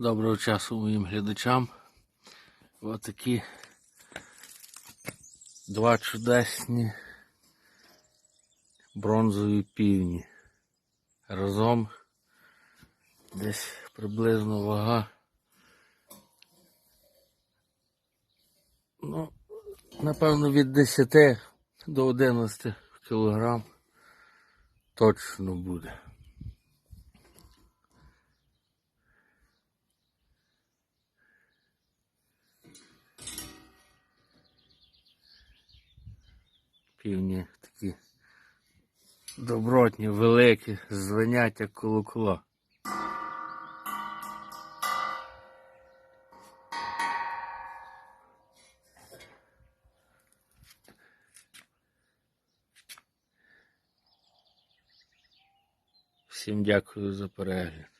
Доброго часу моїм глядачам. Ось такі два чудесні бронзові півні. Разом десь приблизно вага. Ну, напевно, від 10 до 11 кілограм точно буде. Півні такі добротні, великі, звенять як колокола. Всім дякую за перегляд.